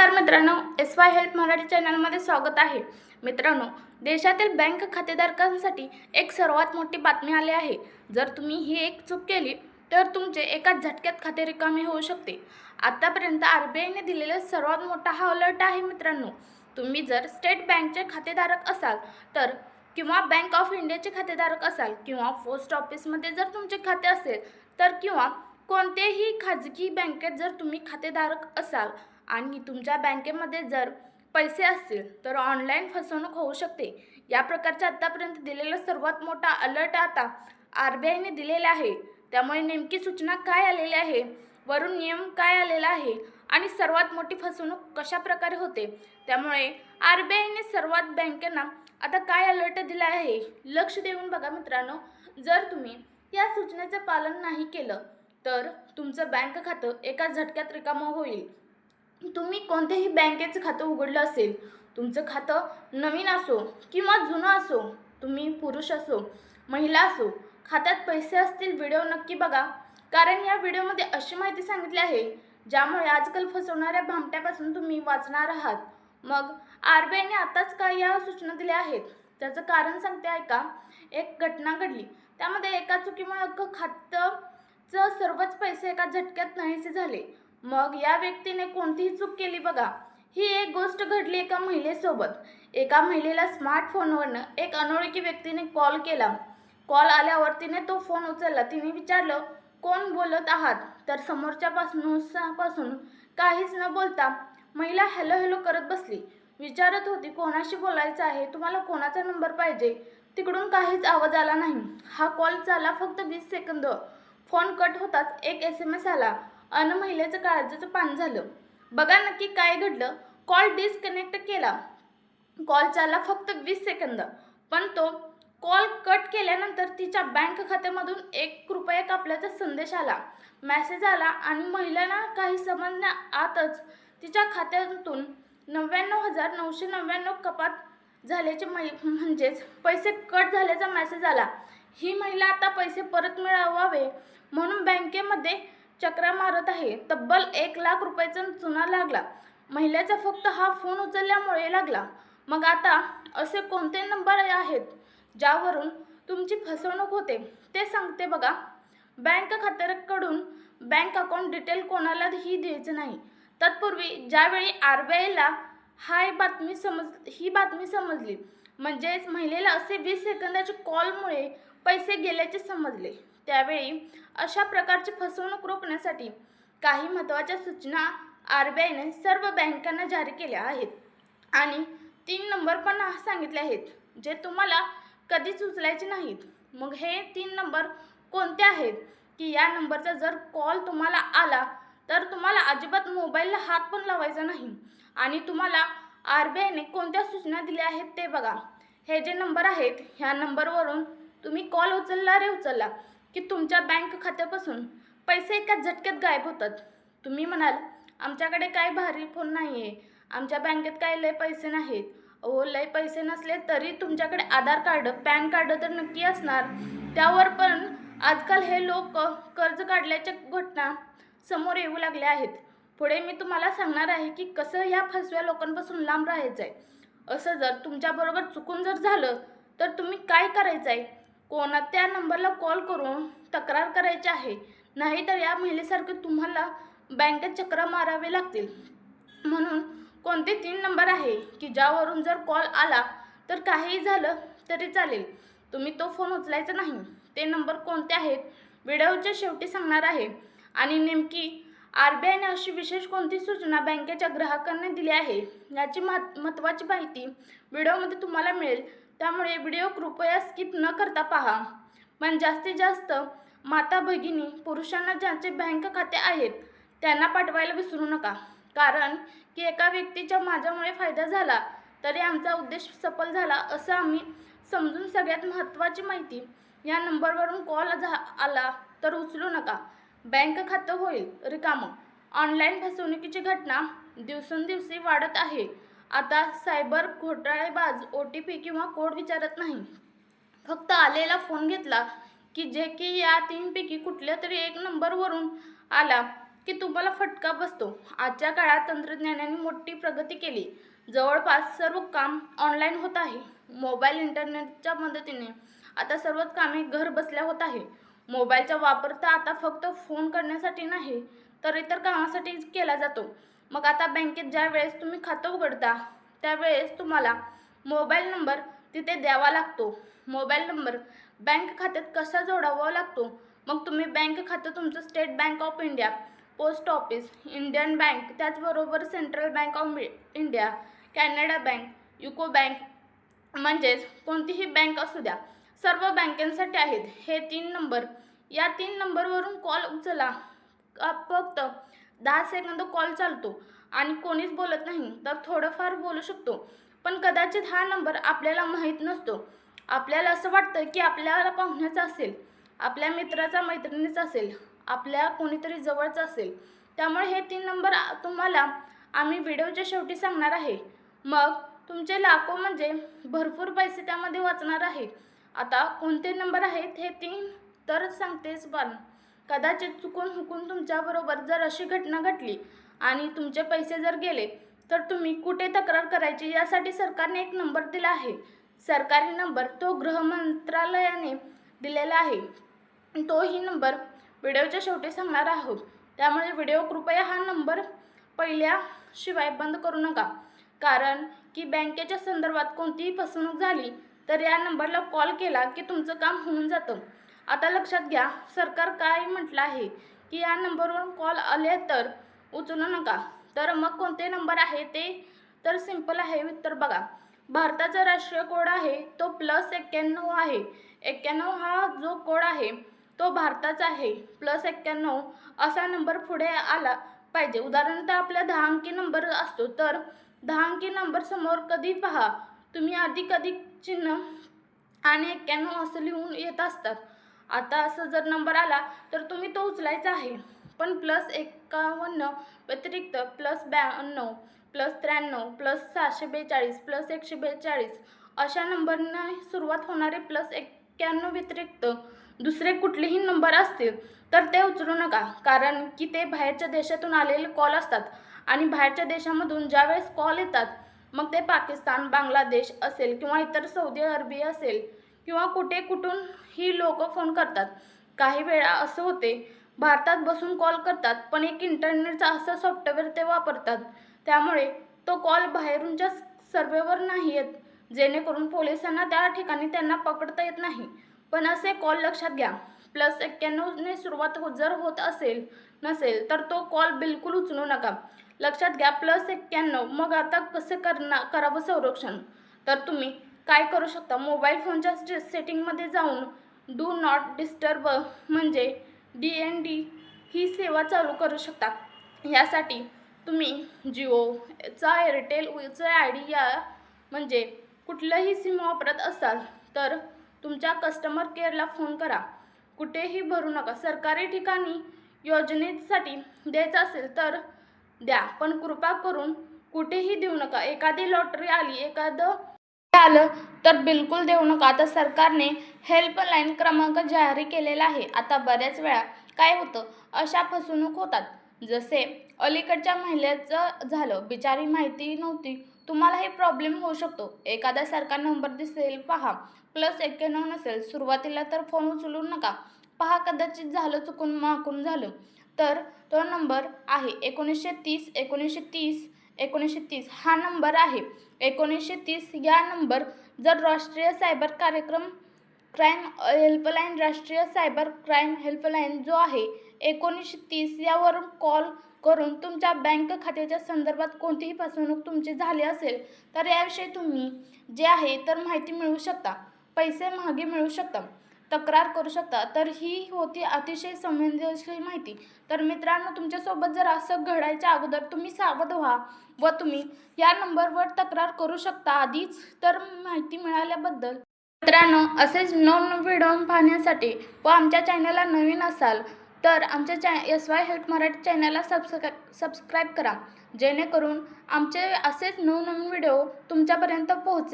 नमस्कार मित्रांनो S Y help Marathi चॅनलमध्ये स्वागत आहे. मित्रांनो देशातील बँक खातेधारकांसाठी एक सर्वात मोठी बातमी आली आहे. जर तुम्ही ही एक चूक केली तर तुमचे एकाच झटक्यात खाते रिकामे होऊ शकते. आतापर्यंत आर बी आयने दिलेला सर्वात मोठा हा अलर्ट आहे मित्रांनो. तुम्ही जर स्टेट बँकचे खातेधारक असाल तर किंवा बँक ऑफ इंडियाचे खातेधारक असाल किंवा पोस्ट ऑफिसमध्ये जर तुमचे खाते असेल तर किंवा कोणत्याही खाजगी बँकेत जर तुम्ही खातेधारक असाल आणि तुमच्या बँकेमध्ये जर पैसे असतील तर ऑनलाईन फसवणूक होऊ शकते. या प्रकारचा आत्तापर्यंत दिलेला सर्वात मोठा अलर्ट आता आर बी आयने दिलेला आहे. त्यामुळे नेमकी सूचना काय आलेली आहे? वरून नियम काय आलेला आहे? आणि सर्वात मोठी फसवणूक कशा प्रकारे होते? त्यामुळे आर बी आयने सर्वात बँकेना आता काय अलर्ट दिला आहे? लक्ष देऊन बघा मित्रांनो. जर तुम्ही या सूचनेचं पालन नाही केलं तर तुमचं बँक खातं एका झटक्यात रिकामं होईल. तुम्ही कोणत्याही बँकेचं खातं उघडलं असेल तुमचं खातं नवीन असो किंवा जुनं असो तुम्ही पुरुष असो महिला असो खात्यात पैसे असतील व्हिडिओ नक्की बघा. कारण या व्हिडिओमध्ये अशी माहिती सांगितली आहे ज्यामुळे आजकाल फसवणाऱ्या भामट्यापासून तुम्ही वाचणार आहात. मग आर बी आयने आताच काय या सूचना दिल्या आहेत. त्याचं कारण सांगते ऐका एक घटना घडली. त्यामध्ये एका चुकीमुळे अख्खं खातंचं सर्वच पैसे एका झटक्यात नाहीसे झाले. मग या व्यक्तीने कोणतीही चूक केली बघा. ही एक गोष्ट घडली एका महिलेसोबत. एका महिलेला स्मार्टफोनवरनं एक अनोळखी व्यक्तीने कॉल केला. कॉल आल्यावर तिने तो फोन उचलला. तिने विचारलं कोण बोलत आहात? तर समोरच्यापासून काहीच न बोलता महिला हॅलो हॅलो करत बसली. विचारत होती कोणाशी बोलायचं आहे? तुम्हाला कोणाचा नंबर पाहिजे? तिकडून काहीच आवाज आला नाही. हा कॉल चालला फक्त वीस सेकंद. फोन कट होताच एक एस एम एस आला. अन महिलेचं काळजाचं पान झालं. बघा नक्की काय घडलं. कॉल डिस्कनेक्ट केला. कॉल चालला फक्त वीस सेकंद. पण तो कॉल कट केल्यानंतर तिच्या बँक खात्यामधून एक रुपया कापल्याचा संदेश आला. मॅसेज आला आणि महिलांना काही समजण्या आतच तिच्या खात्यातून नव्याण्णव हजार नऊशे नव्याण्णव कपात झाल्याचे मै म्हणजेच पैसे कट झाल्याचा मेसेज आला. ही महिला आता पैसे परत मिळवावे म्हणून बँकेमध्ये चक्रा मारत आहे. तब्बल एक लाख रुपयाचा चुना लागला. महिलेचा फक्त हा फोन उचलल्यामुळे लागला. मग आता असे कोणते नंबर आहेत? ज्यावरून तुमची फसवणूक होते ते सांगते बघा. बँक खात्याकडून बँक अकाउंट डिटेल कोणालाही द्यायचं नाही. तत्पूर्वी ज्यावेळी आर बी आयला हाय बातमी समज ही बातमी समजली. म्हणजेच महिलेला असे वीस सेकंदाच्या कॉलमुळे पैसे गेल्याचे समजले. त्यावेळी अशा प्रकारची फसवणूक रोखण्यासाठी काही महत्त्वाच्या सूचना आर बी आयने सर्व बँकांना जारी केल्या आहेत. आणि तीन नंबर पण सांगितले आहेत जे तुम्हाला कधीच उचलायचे नाहीत. मग हे तीन नंबर कोणते आहेत? की या नंबरचा जर कॉल तुम्हाला आला तर तुम्हाला अजिबात मोबाईलला हात पण लावायचा नाही. आणि तुम्हाला आर बी आयने कोणत्या सूचना दिल्या आहेत ते बघा. हे जे नंबर आहेत ह्या नंबरवरून तुम्ही कॉल उचलला रे उचलला. की तुमच्या बँक खात्यापासून पैसे एका झटक्यात गायब होतात. तुम्ही म्हणाल आमच्याकडे काय भारी फोन नाही आहे आमच्या बँकेत काय लय पैसे नाहीत. अहो लय पैसे नसले तरी तुमच्याकडे आधार कार्ड पॅन कार्ड तर नक्की असणार. त्यावर पण आजकाल हे लोक कर्ज काढल्याच्या घटना समोर येऊ लागल्या आहेत. पुढे मी तुम्हाला सांगणार आहे की कसं या फसव्या लोकांपासून लांब राहायचं आहे असं जर तुमच्याबरोबर चुकून जर झालं तर तुम्ही काय करायचं आहे कोणत्या नंबरला कॉल करून तक्रार करायची आहे. नाहीतर या महिलेसारखे तुम्हाला बँकेत चक्र मारावे लागतील. म्हणून कोणते तीन नंबर आहे की ज्यावरून जर कॉल आला तर काहीही झालं तरी चालेल. तुम्ही तो फोन उचलायचा नाही. ते नंबर कोणते आहेत व्हिडिओच्या शेवटी सांगणार आहे. आणि नेमकी आर बी आयने अशी विशेष कोणती सूचना बँकेच्या ग्राहकांना दिली आहे याची महत् महत्त्वाची माहिती व्हिडिओमध्ये तुम्हाला मिळेल. त्यामुळे व्हिडिओ कृपया स्किप न करता पहा. पण जास्तीत जास्त माता भगिनी पुरुषांना ज्यांचे बँक खाते आहेत त्यांना पाठवायला विसरू नका. कारण की एका व्यक्तीच्या माझ्यामुळे फायदा झाला तरी आमचा उद्देश सफल झाला असं आम्ही समजून सगळ्यात महत्त्वाची माहिती या नंबरवरून कॉल झा आला तर उचलू नका. बँक खातं होईल रिकामं. ऑनलाईन फसवणुकीची घटना दिवसेंदिवशी वाढत आहे. आता सायबर घोटाळेबाज ओ टी पी किंवा कोड विचारत नाही. फक्त आलेला फोन घेतला की जे की या तीनपैकी कुठल्या तरी एक नंबरवरून आला की तुम्हाला फटका बसतो. आजच्या काळात तंत्रज्ञानाने मोठी प्रगती केली. जवळपास सर्व काम ऑनलाईन होत आहे. मोबाईल इंटरनेटच्या मदतीने आता सर्वच कामे घर बसल्या होत आहे. मोबाईलचा वापर तर आता फक्त फोन करण्यासाठी नाही तर इतर कामासाठी केला जातो. मग आता बँकेत ज्या वेळेस तुम्ही खातं उघडता त्यावेळेस तुम्हाला मोबाईल नंबर तिथे द्यावा लागतो. मोबाईल नंबर बँक खात्यात कसा जोडावा लागतो? मग तुम्ही बँक खातं तुमचं State Bank of India post office Indian bank त्याचबरोबर Central Bank of India Canara bank UCO bank म्हणजेच कोणतीही बँक असू द्या सर्व बँकांसाठी आहेत. हे तीन नंबर. या तीन नंबरवरून कॉल उचला. फक्त दहा सेकंद कॉल चालतो आणि कोणीच बोलत नाही तर थोडंफार बोलू शकतो. पण कदाचित हा नंबर आपल्याला माहीत नसतो. आपल्याला असं वाटतं की आपल्याला पाहुण्याचा असेल आपल्या मित्राचा मैत्रिणीचा असेल आपल्या कोणीतरी जवळचा असेल. त्यामुळे हे तीन नंबर तुम्हाला आम्ही व्हिडिओच्या शेवटी सांगणार आहे. मग तुमचे लाखो म्हणजे भरपूर पैसे त्यामध्ये वाचणार आहे. आता कोणते नंबर आहेत हे तीन तर सांगतेच पण कदाचित चुकून हुकून तुमच्याबरोबर जर अशी घटना घडली आणि तुमचे पैसे जर गेले तर तुम्ही कुठे तक्रार करायची यासाठी सरकारने एक नंबर दिला आहे. सरकारी नंबर तो गृहमंत्रालयाने दिलेला आहे. तोही नंबर व्हिडिओच्या शेवटी सांगणार आहोत. त्यामुळे व्हिडिओ कृपया हा नंबर पहिल्याशिवाय बंद करू नका. कारण की बँकेच्या संदर्भात कोणतीही फसवणूक झाली तर या नंबरला कॉल केला की तुमचं काम होऊन जातं. आता लक्षात घ्या सरकार काय म्हटलं आहे? की या नंबरवरून कॉल आले तर उचलू नका. तर मग कोणते नंबर आहे ते? तर सिंपल आहे तर बघा. भारताचा राष्ट्रीय कोड आहे तो प्लस एक्क्याण्णव आहे. एक्क्याण्णव हा जो कोड आहे तो भारताचा आहे. प्लस एक्क्याण्णव असा नंबर पुढे आला पाहिजे. उदाहरणार्थ आपला दहा अंकी नंबर असतो तर दहा अंकी नंबर समोर कधी पहा. तुम्ही अधिक अधिक चिन्ह आणि एक्क्याण्णव असं लिहून येत असतात. आता असं जर नंबर आला तर तुम्ही तो उचलायचा आहे. पण प्लस एकावन्न व्यतिरिक्त प्लस ब्याण्णव प्लस त्र्याण्णव प्लस सहाशे बेचाळीस प्लस एकशे बेचाळीस अशा नंबरने सुरुवात होणारे प्लस एक्क्याण्णव व्यतिरिक्त दुसरे कुठलेही नंबर असतील तर ते उचलू नका. कारण की ते बाहेरच्या देशातून आलेले कॉल असतात. आणि बाहेरच्या देशामधून ज्यावेळेस कॉल येतात मग ते पाकिस्तान बांगलादेश असेल किंवा इतर सौदी अरबी असेल किंवा कुठे कुठून ही लोक फोन करतात. काही वेळा असं होते भारतात बसून कॉल करतात पण एक इंटरनेटचा असं सॉफ्टवेअर ते वापरतात. त्यामुळे तो कॉल बाहेरूनच्या सर्वेवर नाही येत जेणेकरून पोलिसांना त्या ठिकाणी त्यांना पकडता येत नाही. पण असे कॉल लक्षात घ्या. प्लस एक्क्याण्णवने सुरुवात हो जर होत असेल नसेल तर तो कॉल बिलकुल उचलू नका. लक्षात घ्या प्लस एक्क्याण्णव मग आता कसं करणार करावं संरक्षण? तर तुम्ही काय करू शकता? मोबाईल फोनच्या सेटिंगमध्ये जाऊन डू नॉट डिस्टर्ब म्हणजे डी एन डी ही सेवा चालू करू शकता. यासाठी तुम्ही जिओचा एअरटेलचा आय डी या म्हणजे कुठलंही सिम वापरत असाल तर तुमच्या कस्टमर केअरला फोन करा. कुठेही भरू नका. सरकारी ठिकाणी योजनेसाठी द्यायचं असेल तर द्या. पण कृपा करून कुठेही देऊ नका. एखादी लॉटरी आली एखादं आलं तर बिलकुल देऊ नका. आता सरकारने हेल्पलाईन क्रमांक जारी केलेला आहे. आता बऱ्याच वेळा काय होतं? अशा फसवणूक होतात. जसे अलीकडच्या महिलेचं झालं. बिचारी माहिती नव्हती. तुम्हालाही प्रॉब्लेम होऊ शकतो. एखादा सरकार नंबर दिसेल पहा. प्लस एक्क्याण्णव नसेल. सुरुवातीला तर फोन उचलू नका. पहा कदाचित झालं चुकून माकून झालं. तर तो नंबर आहे एकोणीसशे तीस एकोणीसशे तीस एकोणीसशे तीस. हा नंबर आहे. एकोणीसशे तीस या नंबर जर राष्ट्रीय सायबर कार्यक्रम क्राईम हेल्पलाईन राष्ट्रीय सायबर क्राईम हेल्पलाईन जो आहे एकोणीसशे तीस यावरून कॉल करून तुमच्या बँक खात्याच्या संदर्भात कोणतीही फसवणूक तुमची झाली असेल तर याविषयी तुम्ही जे आहे तर माहिती मिळवू शकता पैसे मागे मिळू शकता. तक्रार करू शकता. तर ही होती अतिशय संवेदनशील माहिती. तर मित्रांनो तुमच्यासोबत जर असं घडायच्या अगोदर तुम्ही सावध व्हा व तुम्ही या नंबरवर तक्रार करू शकता. आधीच तर माहिती मिळाल्याबद्दल. मित्रांनो असेच नवनवीन व्हिडिओ पाहण्यासाठी व आमच्या चॅनलला नवीन असाल तर आमच्या चॅ एस वाय हेल्प मराठी चॅनलला सबस्क्रा सबस्क्राईब करा. जेणेकरून आमचे असेच नवनवीन व्हिडिओ तुमच्यापर्यंत पोहोचेल.